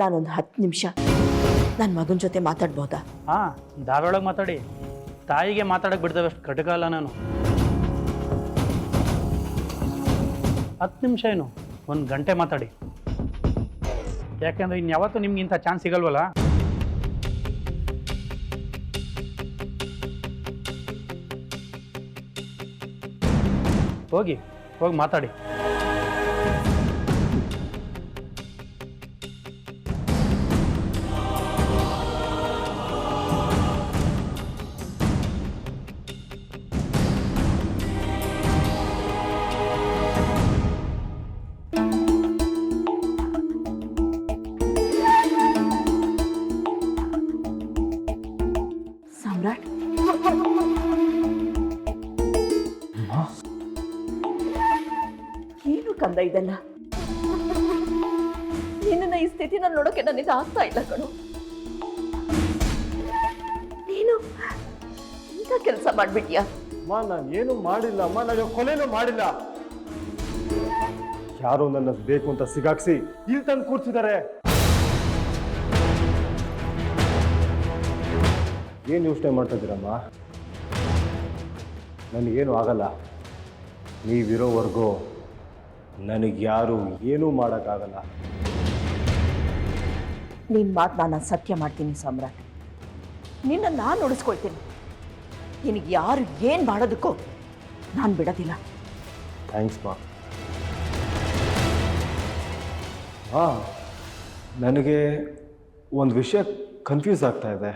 ನಾನೊಂದು ಹತ್ತು ನಿಮಿಷ. ನನ್ನ ಮಗನ ಜೊತೆ ಮಾತಾಡ್ಬೋದಾ? ಹಾ ಧಾರಾಳೊಳಗೆ ಮಾತಾಡಿ. ತಾಯಿಗೆ ಮಾತಾಡಕ್ಕೆ ಬಿಡ್ದವಷ್ಟು ಕಟಕ ಅಲ್ಲ ನಾನು. ಹತ್ತು ನಿಮಿಷ ಏನು? ಒಂದು ಗಂಟೆ ಮಾತಾಡಿ. ಯಾಕೆಂದ್ರೆ ಇನ್ಯಾವತ್ತೂ ನಿಮ್ಗೆ ಇಂಥ ಚಾನ್ಸ್ ಸಿಗಲ್ವಲ್ಲ? ಹೋಗಿ ಹೋಗಿ ಮಾತಾಡಿ. ಆಗ್ತಾ ಇಲ್ಲ ಕಣು. ನೀನು ಈಗ ಕೆಲಸ ಮಾಡ್ಬಿಟ್ಯಾ? ಅಮ್ಮ, ನಾನು ಏನು ಮಾಡಿಲ್ಲ. ಅಮ್ಮ, ನಾನು ಕೊಲೆನೂ ಮಾಡಿಲ್ಲ. ಯಾರೋ ನನ್ನ ಬೇಕು ಅಂತ ಸಿಗಾಕ್ಸಿ ಇಲ್ಲಿ ತಂದು ಕೂರ್ಸಿದ್ದಾರೆ. ಏನು ಯೋಚನೆ ಮಾಡ್ತಾ ಇದ್ದೀರಮ್ಮ? ನನಗೇನು ಆಗಲ್ಲ. ನೀವಿರೋವರೆಗೂ ನನಗೆ ಏನೂ ಮಾಡೋಕ್ಕಾಗಲ್ಲ. ನಿನ್ನ ಮಾತು ನಾನು ಸತ್ಯ ಮಾಡ್ತೀನಿ ಸಾಮ್ರಾಟ್ ನಿನ್ನ ನಾನು ಉಳಿಸ್ಕೊಳ್ತೀನಿ. ನಿನಗೆ ಯಾರು ಏನು ಮಾಡೋದಕ್ಕೂ ನಾನು ಬಿಡೋದಿಲ್ಲ. ಥ್ಯಾಂಕ್ಸ್ ಮಾ. ಹಾಂ ನನಗೆ ಒಂದು ವಿಷಯ ಕನ್ಫ್ಯೂಸ್ ಆಗ್ತಾ ಇದೆ.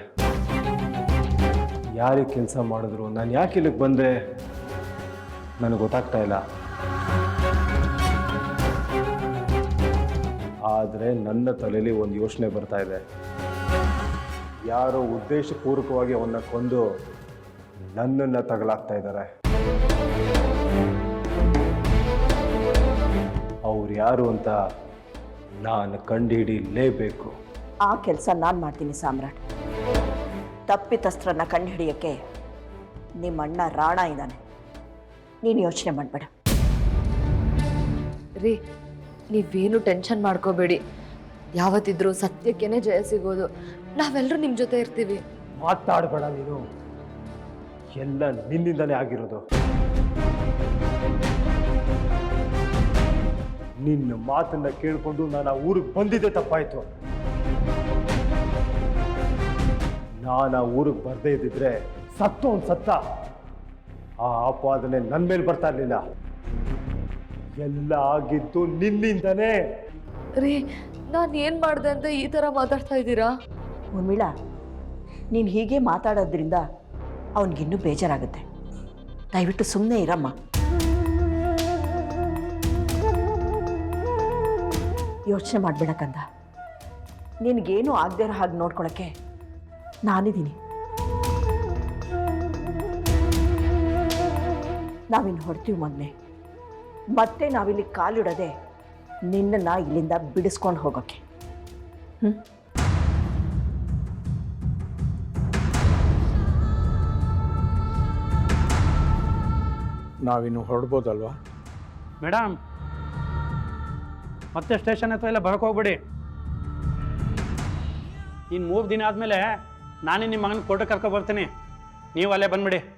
ಯಾರಿಗೆ ಕೆಲಸ ಮಾಡಿದ್ರು, ನಾನು ಯಾಕೆ ಇಲ್ಲಿಗೆ ಬಂದೆ, ನನಗೆ ಗೊತ್ತಾಗ್ತಾ ಇಲ್ಲ. ಆದರೆ ನನ್ನ ತಲೆಯಲ್ಲಿ ಒಂದು ಯೋಚನೆ ಬರ್ತಾ ಇದೆ. ಯಾರೋ ಉದ್ದೇಶಪೂರ್ವಕವಾಗಿ ಅವನ್ನ ಕೊಂದು ನನ್ನನ್ನು ತಗಲಾಗ್ತಾ ಇದ್ದಾರೆ. ಅವ್ರು ಯಾರು ಅಂತ ನಾನು ಕಂಡುಹಿಡಿಯಲೇಬೇಕು ಆ ಕೆಲಸ ನಾನು ಮಾಡ್ತೀನಿ ಸಾಮ್ರಾಟ್. ತಪ್ಪಿತಸ್ತ್ರನ ಕಂಡುಹಿಡಿಯೋಕ್ಕೆ ನಿಮ್ಮ ಅಣ್ಣ ರಾಣ ಇದ್ದಾನೆ. ನೀನು ಯೋಚನೆ ಮಾಡಬೇಡ. ರೀ ನೀವೇನು ಟೆನ್ಷನ್ ಮಾಡ್ಕೋಬೇಡಿ. ಯಾವತ್ತಿದ್ರೂ ಸತ್ಯಕ್ಕೇನೆ ಜಯ ಸಿಗೋದು. ನಾವೆಲ್ಲರೂ ನಿಮ್ಮ ಜೊತೆ ಇರ್ತೀವಿ. ಮಾತಾಡಬೇಡ ನೀನು. ಎಲ್ಲ ನಿನ್ನಿಂದಲೇ ಆಗಿರೋದು. ನಿನ್ನ ಮಾತನ್ನ ಕೇಳಿಕೊಂಡು ನಾನು ಆ ಊರಿಗೆ ಬಂದಿದ್ದೆ ತಪ್ಪಾಯ್ತು. ನಾನು ಆ ಊರಿಗೆ ಬರ್ದೇ ಇದ್ದಿದ್ರೆ ಸತ್ತು ಒಂದು ಸತ್ತ. ಆ ಆಪಾದನೆ ನನ್ನ ಮೇಲೆ ಬರ್ತಾ ಇರಲಿಲ್ಲ. ಎಲ್ಲ ಆಗಿದ್ದು ನಿನ್ನಿಂದನೇ. ರೀ ನಾನು ಏನು ಮಾಡಿದೆ ಅಂತ ಈ ಥರ ಮಾತಾಡ್ತಾ ಇದ್ದೀರಾ? ಉರ್ಮಿಳಾ ನೀನು ಹೀಗೆ ಮಾತಾಡೋದ್ರಿಂದ ಅವನಿಗಿನ್ನೂ ಬೇಜಾರಾಗುತ್ತೆ. ದಯವಿಟ್ಟು ಸುಮ್ಮನೆ ಇರಮ್ಮ. ಯೋಚನೆ ಮಾಡ್ಬೇಡ ಕಂದ. ನಿನಗೇನು ಆಗದೇ ಇರೋ ಹಾಗೆ ನೋಡ್ಕೊಳಕ್ಕೆ ನಾನಿದ್ದೀನಿ. ನಾವಿನ್ನು ಹೊಡ್ತೀವಿ ಮೊನ್ನೆ. ಮತ್ತೆ ನಾವಿಲ್ಲಿ ಕಾಲಿಡದೆ ನಿನ್ನನ್ನು ಇಲ್ಲಿಂದ ಬಿಡಿಸ್ಕೊಂಡು ಹೋಗೋಕ್ಕೆ ಹ್ಞೂ ನಾವಿನ್ನು ಹೊರಡ್ಬೋದಲ್ವಾ? ಮೇಡಮ್ ಮತ್ತೆ ಸ್ಟೇಷನ್ ಹತ್ರ ಎಲ್ಲ ಬರೋಕೆ ಹೋಗ್ಬಿಡಿ. ಇನ್ನು ಮೂರು ದಿನ ಆದಮೇಲೆ ನಾನೇ ನಿಮ್ಮ ಮಗನ ಕೋರ್ಟಿಗೆ ಕರ್ಕೊ ಬರ್ತೀನಿ. ನೀವು ಅಲ್ಲೇ ಬಂದ್ಬಿಡಿ.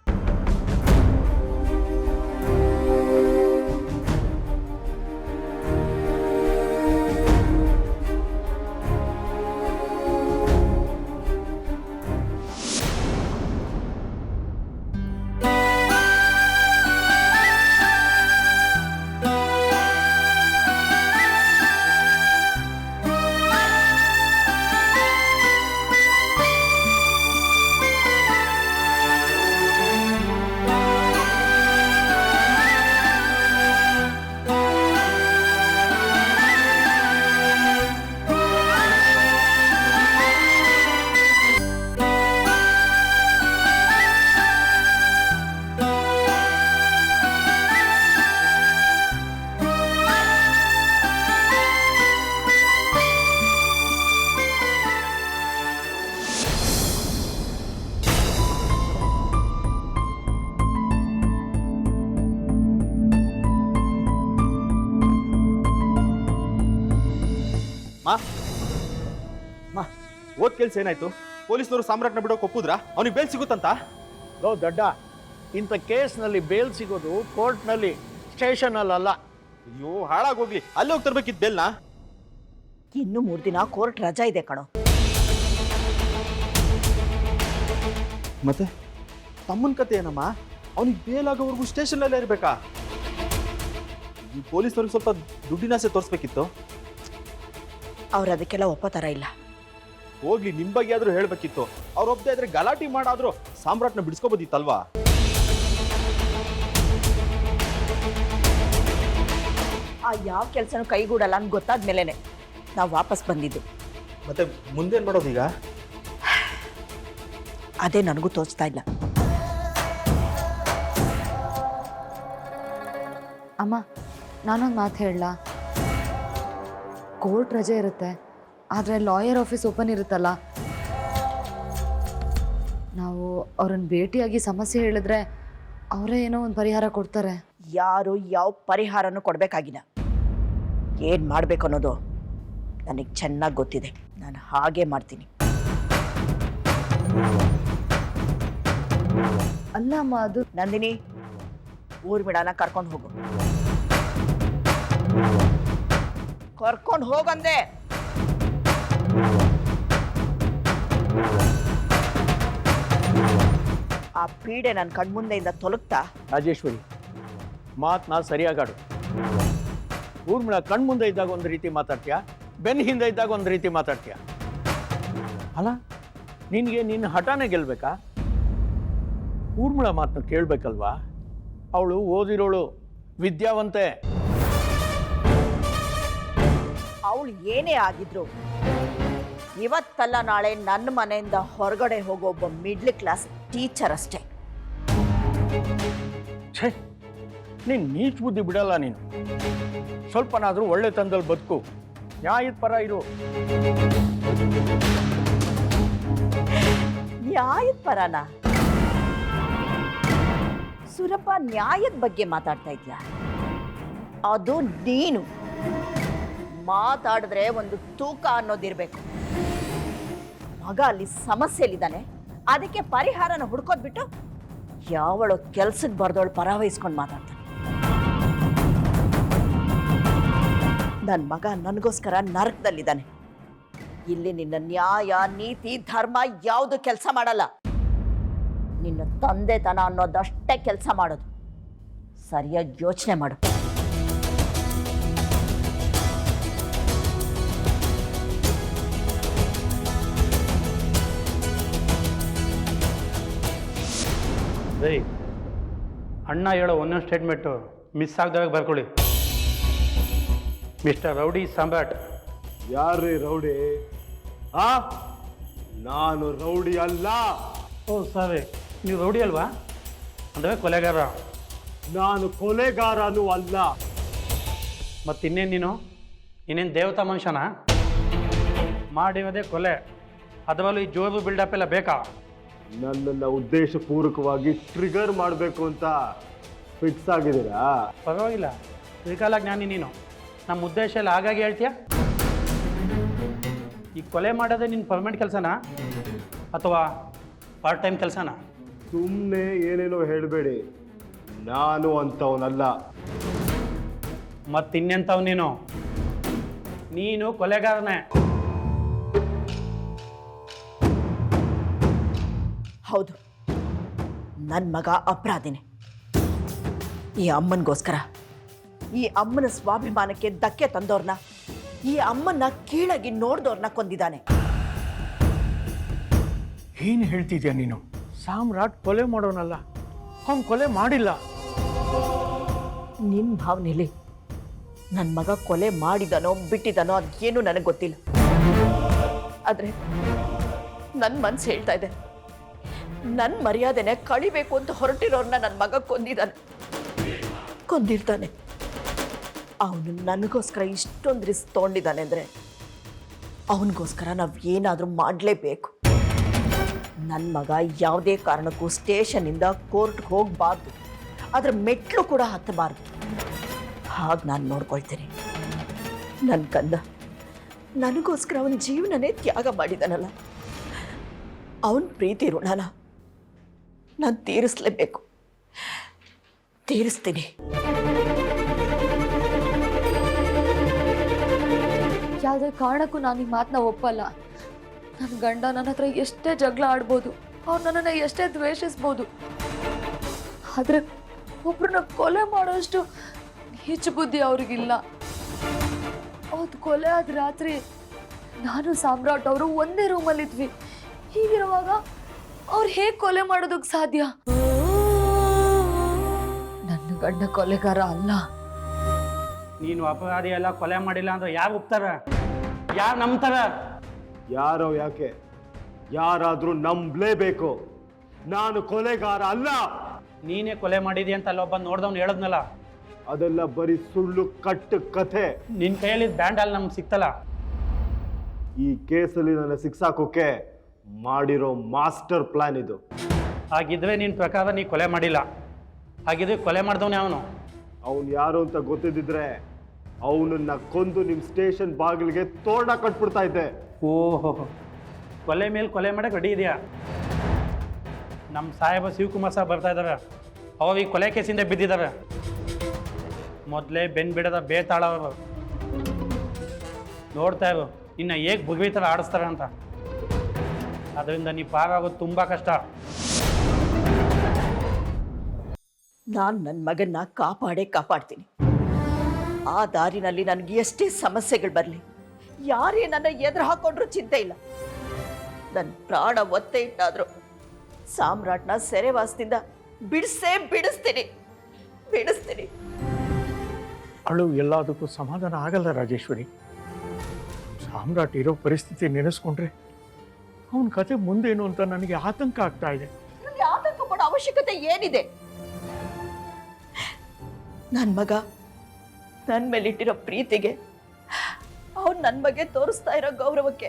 ಕೆಲ್ಸ ಏನಾಯ್ತು? ಪೊಲೀಸ್ನವರು ಸಾಮ್ರಾಟ್ನ ಬಿಡೋಕೆ ಒಪ್ಪುದ್ರಾ ಅವ್ನಿಗೆ ಬೇಲ್ ಸಿಗುತ್ತಂತ? ಗೌ ದೊಡ್ಡ ಇಂಥ ಕೇಸ್ನಲ್ಲಿ ಬೇಲ್ ಸಿಗೋದು ಕೋರ್ಟ್ನಲ್ಲಿ ಸ್ಟೇಷನಲ್ಲ ಅಯ್ಯೋ ಹಾಳಾಗೋಗ್ಲಿ. ಅಲ್ಲಿ ಹೋಗಿ ತರ್ಬೇಕಿದ್ ಬೇಲ್ನ ಇನ್ನು ಮೂರು ದಿನ ಕೋರ್ಟ್ ರಜಾ ಇದೆ ಕಣೋ. ಮತ್ತೆ? ತಮ್ಮನ ಕತೆ ಏನಮ್ಮ? ಅವನಿಗೆ ಬೇಲ್ ಆಗೋವರೆಗೂ ಸ್ಟೇಷನಲ್ಲೇ ಇರ್ಬೇಕಾ? ಈ ಪೊಲೀಸ್ನವ್ರಿಗೆ ಸ್ವಲ್ಪ ದುಡ್ಡಿನಾಸೆ ತೋರಿಸ್ಬೇಕಿತ್ತು. ಅವ್ರು ಅದಕ್ಕೆಲ್ಲ ಒಪ್ಪತಾರ ಇಲ್ಲ. ಹೋಗ್ಲಿ ನಿಮ್ ಬಗ್ಗೆ ಆದ್ರೂ ಹೇಳ್ಬೇಕಿತ್ತು. ಅವ್ರು ಒಬ್ಬದೇ ಇದ್ರೆ ಗಲಾಟೆ ಮಾಡಾದ್ರೂ ಸಾಮ್ರಾಟ್ನ ಬಿಡಿಸ್ಕೋಬೋದಿತ್ತಲ್ವಾ? ಆ ಯಾವ ಕೆಲಸನೂ ಕೈಗೂಡಲ್ಲ ಅಂತ ಗೊತ್ತಾದ್ಮೇಲೆ ನಾವು ವಾಪಸ್ ಬಂದಿದ್ದು. ಮತ್ತೆ ಮುಂದೇನ್ ಮಾಡೋದೀಗ ಅದೇ ನನಗೂ ತೋಚ್ತಾ ಇಲ್ಲ. ಅಮ್ಮ ನಾನೊಂದು ಮಾತು ಹೇಳಲಾ? ಕೋರ್ಟ್ ರಜೆ ಇರುತ್ತೆ. ಆದರೆ ಲಾಯರ್ ಆಫೀಸ್ ಓಪನ್ ಇರುತ್ತಲ್ಲ? ನಾವು ಅವ್ರನ್ನ ಭೇಟಿಯಾಗಿ ಸಮಸ್ಯೆ ಹೇಳಿದ್ರೆ ಅವರೇ ಏನೋ ಒಂದು ಪರಿಹಾರ ಕೊಡ್ತಾರೆ. ಯಾರು ಯಾವ ಪರಿಹಾರನೂ ಕೊಡಬೇಕಾಗಿಲ್ಲ. ಏನು ಮಾಡಬೇಕು ಅನ್ನೋದು ನನಗೆ ಚೆನ್ನಾಗಿ ಗೊತ್ತಿದೆ. ನಾನು ಹಾಗೆ ಮಾಡ್ತೀನಿ. ಅಲ್ಲ ಅಮ್ಮ ಅದು ನಂದಿನಿ ಊರ್ಮಿಳನ ಕರ್ಕೊಂಡು ಹೋಗು. ಕರ್ಕೊಂಡು ಹೋಗಂದೆ. ಆ ಪೀಡೆ ನನ್ನ ಕಣ್ಮುಂದೆಯಿಂದ ತೊಲಗ್ತಾ? ರಾಜೇಶ್ವರಿ ಮಾತನ್ನ ಸರಿಯಾಗಾಡು. ಊರ್ಮಿಳ ಕಣ್ಮುಂದೆ ಇದ್ದಾಗ ಒಂದು ರೀತಿ ಮಾತಾಡ್ತೀಯ? ಬೆನ್ನ ಹಿಂದೆ ಇದ್ದಾಗ ಒಂದು ರೀತಿ ಮಾತಾಡ್ತೀಯ? ಅಲ್ಲ ನಿನಗೆ ನಿನ್ನ ಹಠಾನೇ ಗೆಲ್ಬೇಕಾ? ಊರ್ಮಿಳ ಮಾತನ್ನ ಕೇಳಬೇಕಲ್ವಾ? ಅವಳು ಓದಿರೋಳು ವಿದ್ಯಾವಂತೆ. ಅವಳು ಏನೇ ಆಗಿದ್ರು ಇವತ್ತಲ್ಲ ನಾಳೆ ನನ್ನ ಮನೆಯಿಂದ ಹೊರಗಡೆ ಹೋಗೋ ಒಬ್ಬ ಮಿಡ್ಲ್ ಕ್ಲಾಸ್ ಟೀಚರ್ ಅಷ್ಟೇ. ಛೇ ನೀನು ನೀಚ್ ಬುದ್ಧಿ ಬಿಡಲ್ಲ ನೀನು. ಸ್ವಲ್ಪನಾದರೂ ಒಳ್ಳೆ ತಂದಲ್ಲಿ ಬದುಕು. ನ್ಯಾಯದ ಪರ ಇರು. ನ್ಯಾಯದ ಪರನ? ಸುರಪ್ಪ ನ್ಯಾಯದ ಬಗ್ಗೆ ಮಾತಾಡ್ತಾ ಇದ್ಯ? ಅದು ನೀನು. ಮಾತಾಡಿದ್ರೆ ಒಂದು ತೂಕ ಅನ್ನೋದಿರ್ಬೇಕು. ಮಗ ಅಲ್ಲಿ ಸಮಸ್ಯೆಲಿದ್ದಾನೆ. ಅದಕ್ಕೆ ಪರಿಹಾರನ ಹುಡ್ಕೋದ್ಬಿಟ್ಟು ಯಾವಳು ಕೆಲ್ಸಕ್ಕೆ ಬರ್ದವಳು ಪರಾವಹಿಸ್ಕೊಂಡು ಮಾತಾಡ್ತಾನೆ. ನನ್ನ ಮಗ ನನಗೋಸ್ಕರ ನರಕದಲ್ಲಿದ್ದಾನೆ. ಇಲ್ಲಿ ನಿನ್ನ ನ್ಯಾಯ, ನೀತಿ, ಧರ್ಮ ಯಾವುದು ಕೆಲಸ ಮಾಡಲ್ಲ. ನಿನ್ನ ತಂದೆತನ ಅನ್ನೋದಷ್ಟೇ ಕೆಲಸ ಮಾಡೋದು. ಸರಿಯಾಗಿ ಯೋಚನೆ ಮಾಡು. ರೇ ಅಣ್ಣ ಹೇಳೋ ಒಂದೊಂದು ಸ್ಟೇಟ್ಮೆಂಟು ಮಿಸ್ ಆಗ್ದಾಗ ಬರ್ಕೊಳ್ಳಿ. Mister rowdy Samrat. ಯಾರ್ರೀ ರೌಡಿ? ಆ? ನಾನು ರೌಡಿ ಅಲ್ಲ. ಓ ಸರಿ ನೀವು ರೌಡಿ ಅಲ್ವಾ? ಅಂದರೆ ಕೊಲೆಗಾರ. ನಾನು ಕೊಲೆಗಾರನೂ ಅಲ್ಲ. ಮತ್ತು ಇನ್ನೇನು ನೀನು? ಇನ್ನೇನು ದೇವತಾ ಮನುಷ್ಯನ? ಮಾಡಿರೋದೇ ಕೊಲೆ. ಅದರಲ್ಲೂ ಈ ಜೋರು ಬಿಲ್ಡಪ್ ಎಲ್ಲ ಬೇಕಾ? ನನ್ನನ್ನ ಉದ್ದೇಶಪೂರ್ವಕವಾಗಿ ಟ್ರಿಗರ್ ಮಾಡಬೇಕು ಅಂತ ಫಿಕ್ಸ್ ಆಗಿದ್ದೀರಾ? ಪರವಾಗಿಲ್ಲ. ತ್ರಿಕಾಲ ಜ್ಞಾನಿ ನೀನು. ನಮ್ಮ ಉದ್ದೇಶ ಎಲ್ಲ ಹಾಗಾಗಿ ಹೇಳ್ತೀಯ? ಈ ಕೊಲೆ ಮಾಡೋದೇ ನಿನ್ನ ಪರ್ಮನೆಂಟ್ ಕೆಲಸನಾ? ಅಥವಾ ಪಾರ್ಟ್ ಟೈಮ್ ಕೆಲಸನಾ? ಸುಮ್ಮನೆ ಏನೇನೋ ಹೇಳಬೇಡಿ. ನಾನು ಅಂಥವನಲ್ಲ ಮತ್ತು ಇನ್ನೆಂಥವು ನೀನು? ನೀನು ಕೊಲೆಗಾರನೇ. ಹೌದು. ನನ್ನ ಮಗ ಅಪರಾಧಿನೇ. ಈ ಅಮ್ಮನಿಗೋಸ್ಕರ. ಈ ಅಮ್ಮನ ಸ್ವಾಭಿಮಾನಕ್ಕೆ ಧಕ್ಕೆ ತಂದೋರ್ನ ಈ ಅಮ್ಮನ್ನ ಕೀಳಾಗಿ ನೋಡ್ದೋರ್ನ ಕೊಂದಿದ್ದಾನೆ. ಏನು ಹೇಳ್ತಿದ್ಯಾ ನೀನು? ಸಾಮ್ರಾಟ್ ಕೊಲೆ ಮಾಡೋನಲ್ಲ. ಅವ್ನು ಕೊಲೆ ಮಾಡಿಲ್ಲ. ನಿನ್ನ ಭಾವನೆಯಲ್ಲಿ ನನ್ನ ಮಗ ಕೊಲೆ ಮಾಡಿದನೋ ಬಿಟ್ಟಿದ್ದಾನೋ ಅದೇನು ನನಗೆ ಗೊತ್ತಿಲ್ಲ. ಆದರೆ ನನ್ನ ಮನಸ್ಸು ಹೇಳ್ತಾ ಇದೆ ನನ್ನ ಮರ್ಯಾದೆನೆ ಕಳಿಬೇಕು ಅಂತ ಹೊರಟಿರೋರ್ನ ನನ್ನ ಮಗ ಕೊಂದಿದ್ದಾನೆ ಕೊಂದಿರ್ತಾನೆ. ಅವನು ನನಗೋಸ್ಕರ ಇಷ್ಟೊಂದು ರಿಸ್ಕ್ ತೊಗೊಂಡಿದ್ದಾನೆ ಅಂದರೆ ಅವನಿಗೋಸ್ಕರ ನಾವು ಏನಾದರೂ ಮಾಡಲೇಬೇಕು. ನನ್ನ ಮಗ ಯಾವುದೇ ಕಾರಣಕ್ಕೂ ಸ್ಟೇಷನಿಂದ ಕೋರ್ಟ್ಗೆ ಹೋಗಬಾರ್ದು. ಅದರ ಮೆಟ್ಲು ಕೂಡ ಹತ್ತಬಾರ್ದು. ಹಾಗೆ ನಾನು ನೋಡ್ಕೊಳ್ತೀನಿ. ನನ್ನ ಕಂದ ನನಗೋಸ್ಕರ ಅವನ ಜೀವನನೇ ತ್ಯಾಗ ಮಾಡಿದಾನಲ್ಲ. ಅವನ ಪ್ರೀತಿ ಋಣನ ನಾನು ತೀರಿಸ್ಲೇಬೇಕು. ತೀರಿಸ್ತೀನಿ. ಯಾವುದೇ ಕಾರಣಕ್ಕೂ ನಾನು ಈ ಮಾತನ್ನ ಒಪ್ಪಲ್ಲ. ನನ್ನ ಗಂಡ ನನ್ನ ಹತ್ರ ಎಷ್ಟೇ ಜಗಳ ಆಡ್ಬೋದು, ಅವ್ರು ನನ್ನನ್ನು ಎಷ್ಟೇ ದ್ವೇಷಿಸ್ಬೋದು. ಆದರೆ ಒಬ್ರನ್ನ ಕೊಲೆ ಮಾಡೋಷ್ಟು ಹೆಚ್ಚು ಬುದ್ಧಿ ಅವ್ರಿಗಿಲ್ಲ. ಅವತ್ತು ಕೊಲೆ ಆದ ರಾತ್ರಿ ನಾನು ಸಾಮ್ರಾಟ್ ಅವರು ಒಂದೇ ರೂಮಲ್ಲಿದ್ವಿ ಹೀಗಿರುವಾಗ ಅವ್ರು ಹೇಗ್ ಕೊಲೆ ಮಾಡೋದಕ್ ಸಾಧ್ಯ? ನನ್ನ ಗಂಡ ಕೊಲೆಗಾರ ಅಲ್ಲ. ನೀನು ಅಪರಾಧಿ ಎಲ್ಲ ಕೊಲೆ ಮಾಡಿಲ್ಲ ಅಂದ್ರೆ ಯಾರು ಒಪ್ತಾರ? ಯಾರು ನಂಬ್ತಾರ? ಯಾರೋ ಯಾಕೆ? ಯಾರಾದ್ರೂ ನಂಬಲೇಬೇಕು. ನಾನು ಕೊಲೆಗಾರ ಅಲ್ಲ. ನೀನೇ ಕೊಲೆ ಮಾಡಿದಿ ಅಂತ ಅಲ್ಲೊಬ್ಬ ನೋಡ್ದವ್ನು ಹೇಳದ್ನಲ್ಲ. ಅದೆಲ್ಲ ಬರೀ ಸುಳ್ಳು ಕಟ್ಟು ಕಥೆ. ನಿನ್ ಕೈಯಲ್ಲಿ ಬ್ಯಾಂಡ್ ಅಲ್ಲಿ ನಮ್ಗೆ ಸಿಕ್ತಲ್ಲ. ಈ ಕೇಸಲ್ಲಿ ನನ್ನ ಸಿಕ್ಸಾಕೋಕೆ ಮಾಡಿರೋ ಮಾಸ್ಟರ್ ಪ್ಲಾನ್ ಇದು. ಹಾಗಿದ್ರೆ ನಿನ್ನ ಪ್ರಕಾರ ನೀ ಕೊಲೆ ಮಾಡಿಲ್ಲ. ಹಾಗಿದ್ರೆ ಕೊಲೆ ಮಾಡ್ದವನೇ ಅವನು. ಅವನು ಯಾರು ಅಂತ ಗೊತ್ತಿದ್ದಿದ್ರೆ ಅವನನ್ನ ಕೊಂದು ನಿಮ್ಮ ಸ್ಟೇಷನ್ ಬಾಗಿಲಿಗೆ ತೋರಣ ಕಟ್ಬಿಡ್ತಾ ಇದ್ದೆ. ಓಹೋ ಕೊಲೆ ಮೇಲೆ ಕೊಲೆ ಮಾಡಕ್ಕೆ ರೆಡಿ ಇದೆಯಾ? ನಮ್ಮ ಸಾಹೇಬ ಶಿವಕುಮಾರ್ ಸಾಹೇಬ್ ಬರ್ತಾ ಇದ್ದಾರೆ ಅವ ಈ ಕೊಲೆ ಕೇಸಿಂದ ಬಿದ್ದಿದ್ದಾರೆ ಮೊದಲೇ ಬೆನ್ ಬಿಡದ ಬೇತಾಳ ಅವರು ನೋಡ್ತಾ ಇರು ಇನ್ನು ಹೇಗೆ ಬುಗ್ವಿ ಥರ ಆಡಿಸ್ತಾರೆ ಅಂತ. ಅದರಿಂದ ನೀವು ಪಾರಾಗೋದು ತುಂಬ ಕಷ್ಟ. ನಾನು ನನ್ನ ಮಗನ್ನ ಕಾಪಾಡೇ ಕಾಪಾಡ್ತೀನಿ. ಆ ದಾರಿನಲ್ಲಿ ನನಗೆ ಎಷ್ಟೇ ಸಮಸ್ಯೆಗಳು ಬರಲಿ ಯಾರೇ ನನ್ನ ಎದುರು ಹಾಕೊಂಡ್ರು ಚಿಂತೆ ಇಲ್ಲ. ನನ್ನ ಪ್ರಾಣ ಒತ್ತೆ ಇಟ್ಟಾದ್ರು ಸಾಮ್ರಾಟ್ನ ಸೆರೆವಾಸದಿಂದ ಬಿಡಿಸೇ ಬಿಡಿಸ್ತೀನಿ ಬಿಡಿಸ್ತೀನಿ. ಅಳು ಎಲ್ಲದಕ್ಕೂ ಸಮಾಧಾನ ಆಗಲ್ಲ ರಾಜೇಶ್ವರಿ. ಸಾಮ್ರಾಟ್ ಇರೋ ಪರಿಸ್ಥಿತಿ ನೆನೆಸ್ಕೊಂಡ್ರೆ ಅವನ ಕತೆ ಮುಂದೇನು ಅಂತ ನನಗೆ ಆತಂಕ ಆಗ್ತಾ ಇದೆ. ನನಗೆ ಆತಂಕ ಪಡೋ ಅವಶ್ಯಕತೆ ಏನಿದೆ? ನನ್ನ ಮಗ ನನ್ನ ಮೇಲಿಟ್ಟಿರೋ ಪ್ರೀತಿಗೆ ಅವನು ನನ್ನ ಬಗ್ಗೆ ತೋರಿಸ್ತಾ ಇರೋ ಗೌರವಕ್ಕೆ,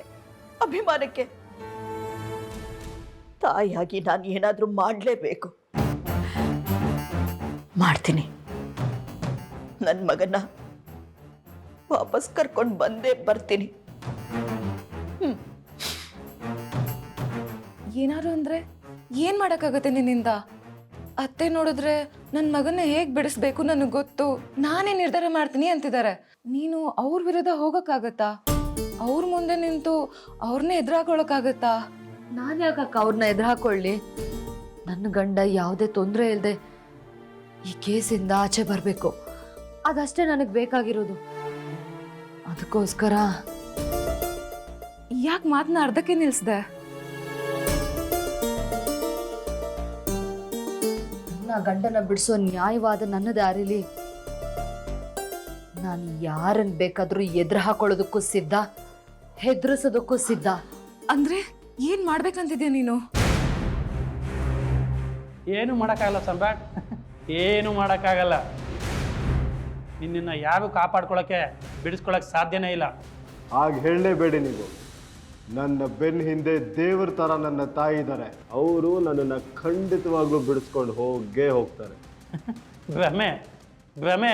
ಅಭಿಮಾನಕ್ಕೆ ತಾಯಿಯಾಗಿ ನಾನು ಏನಾದರೂ ಮಾಡಲೇಬೇಕು. ಮಾಡ್ತೀನಿ. ನನ್ನ ಮಗನ ವಾಪಸ್ ಕರ್ಕೊಂಡು ಬಂದೇ ಬರ್ತೀನಿ. ಏನಾದ್ರು ಅಂದ್ರೆ ಏನ್ ಮಾಡಕ್ಕಾಗತ್ತೆ ನಿನ್ನಿಂದ? ಅತ್ತೆ ನೋಡಿದ್ರೆ ನನ್ನ ಮಗನ ಹೇಗ್ ಬಿಡಿಸ್ಬೇಕು ನನಗೆ ಗೊತ್ತು. ನಾನೇ ನಿರ್ಧಾರ ಮಾಡ್ತೀನಿ ಅಂತಿದ್ದಾರೆ ನೀನು ಅವ್ರ ವಿರುದ್ಧ ಹೋಗಕ್ಕಾಗತ್ತಾ? ಅವ್ರ ಮುಂದೆ ನಿಂತು ಅವ್ರನ್ನೇ ಎದುರಾಕೊಳ್ಳೋಕ್ಕಾಗತ್ತಾ ನಾನು ಯಾಕಕ್ಕ ಅವ್ರನ್ನ ಎದುರಾಕೊಳ್ಳಿ ನನ್ನ ಗಂಡ ಯಾವುದೇ ತೊಂದರೆ ಇಲ್ಲದೆ ಈ ಕೇಸಿಂದ ಆಚೆ ಬರಬೇಕು. ಅದಷ್ಟೇ ನನಗೆ ಬೇಕಾಗಿರೋದು. ಅದಕ್ಕೋಸ್ಕರ ಯಾಕೆ ಮಾತನ್ನ ಅರ್ಧಕ್ಕೆ ನಿಲ್ಸ್ದೆ? ನನ್ನ ಗಂಡನ ಬಿಡಿಸೋ ನ್ಯಾಯವಾದ ನನ್ನ ದಾರಿಲಿ ನಾನು ಯಾರನ್ನ ಬೇಕಾದರೂ ಎದುರು ಹಾಕೊಳ್ಳೋದಕ್ಕೂ ಸಿದ್ಧ ಹೆದರಿಸೋದಕ್ಕೂ ಸಿದ್ಧ. ಅಂದ್ರೆ ಏನ್ ಮಾಡ್ಬೇಕಂತಿದ್ಯಾ ನೀನು? ಏನು ಮಾಡೋಕ್ಕಾಗಲ್ಲ ಸಮ್ರಾಟ್ ಏನು ಮಾಡೋಕ್ಕಾಗಲ್ಲ. ನಿನ್ನನ್ನು ಯಾರು ಕಾಪಾಡ್ಕೊಳ್ಳೋಕ್ಕೆ ಬಿಡಿಸ್ಕೊಳ್ಳೋಕೆ ಸಾಧ್ಯನೇ ಇಲ್ಲ. ಹಾಗೆ ಹೇಳಲೇಬೇಡಿ ನೀವು. ನನ್ನ ಬೆನ್ನ ಹಿಂದೆ ದೇವ್ರ ಥರ ನನ್ನ ತಾಯಿ ಇದ್ದಾರೆ. ಅವರು ನನ್ನನ್ನು ಖಂಡಿತವಾಗ್ಲೂ ಬಿಡಿಸ್ಕೊಂಡು ಹೋಗೇ ಹೋಗ್ತಾರೆ. ಭ್ರಮೆ ಭ್ರಮೆ.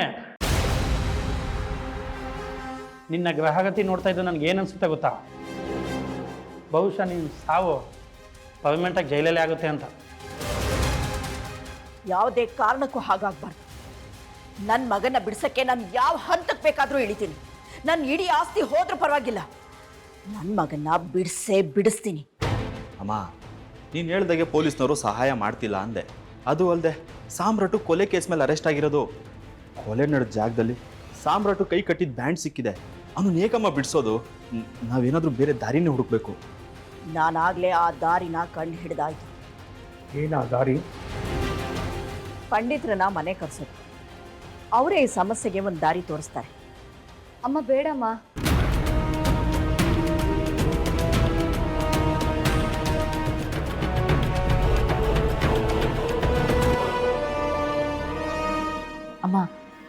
ನಿನ್ನ ಗ್ರಹಗತಿ ನೋಡ್ತಾ ಇದ್ದು ನನಗೆ ಏನು ಅನ್ಸುತ್ತೆ ಗೊತ್ತಾ? ಬಹುಶಃ ನೀನು ಸಾವು ಪರ್ಮನೆಂಟಾಗಿ ಜೈಲಲ್ಲೇ ಆಗುತ್ತೆ ಅಂತ. ಯಾವುದೇ ಕಾರಣಕ್ಕೂ ಹಾಗಾಗಬಾರ್ದು. ನನ್ನ ಮಗನ ಬಿಡ್ಸಕ್ಕೆ ನಾನು ಯಾವ ಹಂತಕ್ಕೆ ಬೇಕಾದರೂ ಇಳಿತೀನಿ. ನನ್ನ ಇಡೀ ಆಸ್ತಿ ಹೋದ್ರೂ ಪರವಾಗಿಲ್ಲ. ನನ್ನ ಮಗನ್ನ ಬಿಡಿಸೇ ಬಿಡಿಸ್ತೀನಿ. ಅಮ್ಮ ನೀನು ಹೇಳ್ದಾಗೆ ಪೊಲೀಸ್ನವರು ಸಹಾಯ ಮಾಡ್ತಿಲ್ಲ ಅಂದೆ. ಅದು ಅಲ್ಲದೆ ಸಾಮ್ರಾಟು ಕೊಲೆ ಕೇಸ್ ಮೇಲೆ ಅರೆಸ್ಟ್ ಆಗಿರೋದು. ಕೊಲೆ ನಡೆದ ಜಾಗದಲ್ಲಿ ಸಾಮ್ರಾಟು ಕೈ ಕಟ್ಟಿದ ಬ್ಯಾಂಡ್ ಸಿಕ್ಕಿದೆ. ಅವನು ಏಕಮ್ಮ ಬಿಡಿಸೋದು ನಾವೇನಾದರೂ ಬೇರೆ ದಾರಿನೇ ಹುಡುಕ್ಬೇಕು. ನಾನಾಗಲೇ ಆ ದಾರಿನ ಕಂಡು ಹಿಡಿದಾಯ್ತು. ಏನಾ ದಾರಿ? ಪಂಡಿತರನ್ನ ಮನೆ ಕರೆಸೋದು. ಅವರೇ ಈ ಸಮಸ್ಯೆಗೆ ಒಂದು ದಾರಿ ತೋರಿಸ್ತಾರೆ. ಅಮ್ಮ ಬೇಡಮ್ಮ. ಅಮ್ಮ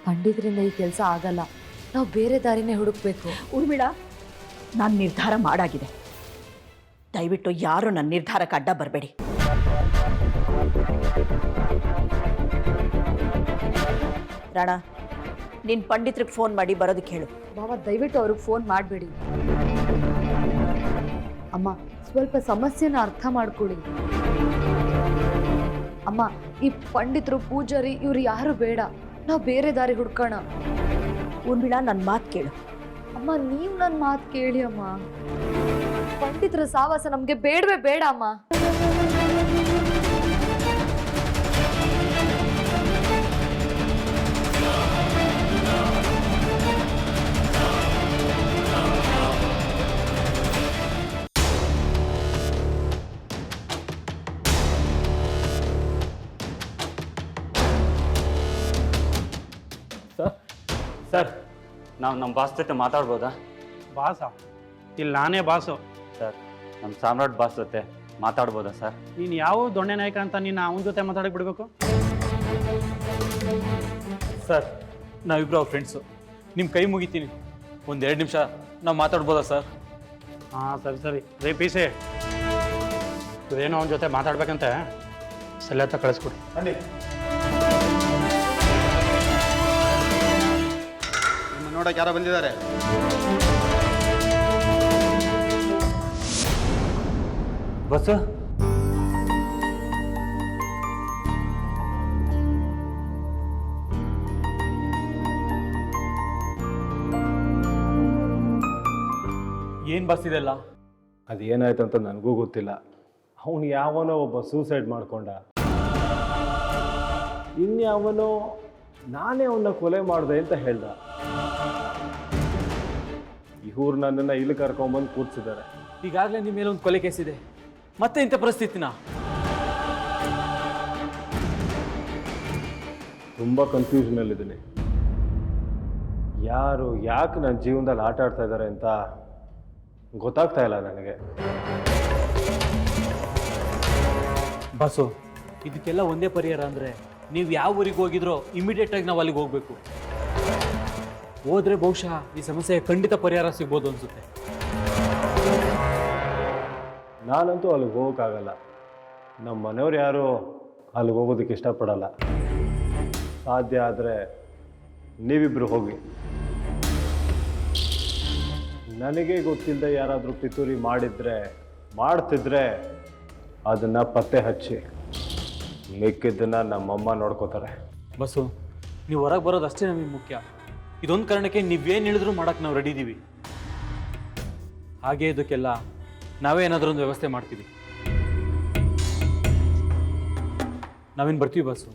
ಪಂಡಿತರಿಂದ ಈ ಕೆಲಸ ಆಗಲ್ಲ. ನಾವು ಬೇರೆ ದಾರಿನೇ ಹುಡುಕ್ಬೇಕು. ಉರ್ಮಿಳ ನಾನು ನಿರ್ಧಾರ ಮಾಡಾಗಿದೆ. ದಯವಿಟ್ಟು ಯಾರು ನನ್ನ ನಿರ್ಧಾರಕ್ಕೆ ಅಡ್ಡ ಬರಬೇಡಿ. ರಾಣ ನಿನ್ನ ಪಂಡಿತ್ರಿಗೆ ಫೋನ್ ಮಾಡಿ ಬರೋದಕ್ಕೆ ಹೇಳು. ಬಾಬಾ ದಯವಿಟ್ಟು ಅವ್ರಿಗೆ ಫೋನ್ ಮಾಡಬೇಡಿ. ಅಮ್ಮ ಸ್ವಲ್ಪ ಸಮಸ್ಯೆನ ಅರ್ಥ ಮಾಡ್ಕೊಳ್ಳಿ. ಅಮ್ಮ ಈ ಪಂಡಿತರು ಪೂಜಾರಿ ಇವ್ರು ಯಾರು ಬೇಡ. ನಾವು ಬೇರೆ ದಾರಿ ಹುಡ್ಕೋಣ. ಊರ್ಮಿಳಾ ನನ್ನ ಮಾತು ಕೇಳು. ಅಮ್ಮ ನೀವು ನನ್ನ ಮಾತು ಕೇಳಿ ಅಮ್ಮ. ಪಂಡಿತರ ಸಾವಾಸ ನಮಗೆ ಬೇಡವೇ ಬೇಡ ಅಮ್ಮ. ಸರ್ ನಾವು ನಮ್ಮ ಬಾಸ್ ಜೊತೆ ಮಾತಾಡ್ಬೋದಾ? ಬಾಸ? ಇಲ್ಲಿ ನಾನೇ ಬಾಸು. ಸರ್ ನಮ್ಮ ಸಾಮ್ರಾಟ್ ಬಾಸ್ ಜೊತೆ ಮಾತಾಡ್ಬೋದಾ ಸರ್? ನೀನು ಯಾವ ದೊಣ್ಣೆ ನಾಯಕ ಅಂತ ನೀನು ಅವನ ಜೊತೆ ಮಾತಾಡಕ್ಕೆ ಬಿಡಬೇಕು? ಸರ್ ನಾವಿಬ್ರು ಅವ್ರ ಫ್ರೆಂಡ್ಸು ನಿಮ್ಮ ಕೈ ಮುಗಿತೀನಿ. ಒಂದು ಎರಡು ನಿಮಿಷ ನಾವು ಮಾತಾಡ್ಬೋದಾ ಸರ್? ಹಾಂ ಸರಿ ಸರಿ. ರೇ ಪೀಸೆ ಏನೋ ಅವನ ಜೊತೆ ಮಾತಾಡ್ಬೇಕಂತೆ. ಸಲ್ಲೆತ್ತ ಕಳಿಸ್ಕೊಡಿ. ನಿಮ್ಮ ನೋಡಕ್ಕೆ ಯಾರೋ ಬಂದಿದ್ದಾರೆ. ಬಸ್ಸು? ಏನು ಬಸ್ ಇದೆಲ್ಲ? ಅದೇನಾಯ್ತು ಅಂತ ನನಗೂ ಗೊತ್ತಿಲ್ಲ. ಅವನು ಯಾವನೋ ಒಬ್ಬ ಸೂಸೈಡ್ ಮಾಡ್ಕೊಂಡ. ಇನ್ಯಾವನೋ ನಾನೇ ಅವನ್ನ ಕೊಲೆ ಮಾಡಿದೆ ಅಂತ ಹೇಳ್ದ. ಇವ್ರು ನನ್ನನ್ನು ಇಲ್ಲಿ ಕರ್ಕೊಂಬಂದು ಕೂರ್ಸಿದ್ದಾರೆ. ಈಗಾಗಲೇ ನಿಮ್ಮ ಮೇಲೆ ಒಂದು ಕೊಲೆ ಕೇಸಿದೆ ಮತ್ತೆ ಇಂಥ ಪರಿಸ್ಥಿತಿನ? ತುಂಬ ಕನ್ಫ್ಯೂಷನಲ್ಲಿದ್ದೀನಿ ಯಾರು ಯಾಕೆ ನನ್ನ ಜೀವನದಲ್ಲಿ ಆಟ ಆಡ್ತಾ ಇದ್ದಾರೆ ಅಂತ ಗೊತ್ತಾಗ್ತಾ ಇಲ್ಲ ನನಗೆ. ಬಸ್ಸು ಇದಕ್ಕೆಲ್ಲ ಒಂದೇ ಪರಿಹಾರ ಅಂದರೆ ನೀವು ಯಾವ ಊರಿಗೆ ಹೋಗಿದ್ರೋ ಇಮಿಡಿಯೇಟಾಗಿ ನಾವು ಅಲ್ಲಿಗೆ ಹೋಗಬೇಕು. ಹೋದ್ರೆ ಬಹುಶಃ ಈ ಸಮಸ್ಯೆ ಖಂಡಿತ ಪರಿಹಾರ ಸಿಗ್ಬೋದು ಅನ್ಸುತ್ತೆ. ನಾನಂತೂ ಅಲ್ಲಿಗೆ ಹೋಗೋಕ್ಕಾಗಲ್ಲ. ನಮ್ಮ ಮನೆಯವ್ರು ಯಾರು ಅಲ್ಲಿಗೆ ಹೋಗೋದಕ್ಕೆ ಇಷ್ಟಪಡಲ್ಲ. ಸಾಧ್ಯ ಆದರೆ ನೀವಿಬ್ಬರು ಹೋಗಿ. ನನಗೆ ಗೊತ್ತಿಲ್ಲದೆ ಯಾರಾದರೂ ಪಿತೂರಿ ಮಾಡಿದರೆ ಮಾಡ್ತಿದ್ರೆ ಅದನ್ನು ಪತ್ತೆ ಹಚ್ಚಿ ಮಿಕ್ಕಿದ್ದನ್ನು ನಮ್ಮಮ್ಮ ನೋಡ್ಕೋತಾರೆ. ಬಸ್ಸು ನೀವು ಹೊರಗೆ ಬರೋದು ಅಷ್ಟೇ ನಮಗೆ ಮುಖ್ಯ. ಇದೊಂದು ಕಾರಣಕ್ಕೆ ನೀವೇನು ಹೇಳಿದ್ರು ಮಾಡಕ್ಕೆ ನಾವು ರೆಡಿ ಇದ್ದೀವಿ ಹಾಗೆ ಇದಕ್ಕೆಲ್ಲ ನಾವೇ ಏನಾದರೂ ಒಂದು ವ್ಯವಸ್ಥೆ ಮಾಡ್ತೀವಿ. ನಾವೇನು ಬರ್ತೀವಿ ಬಸ್ಸು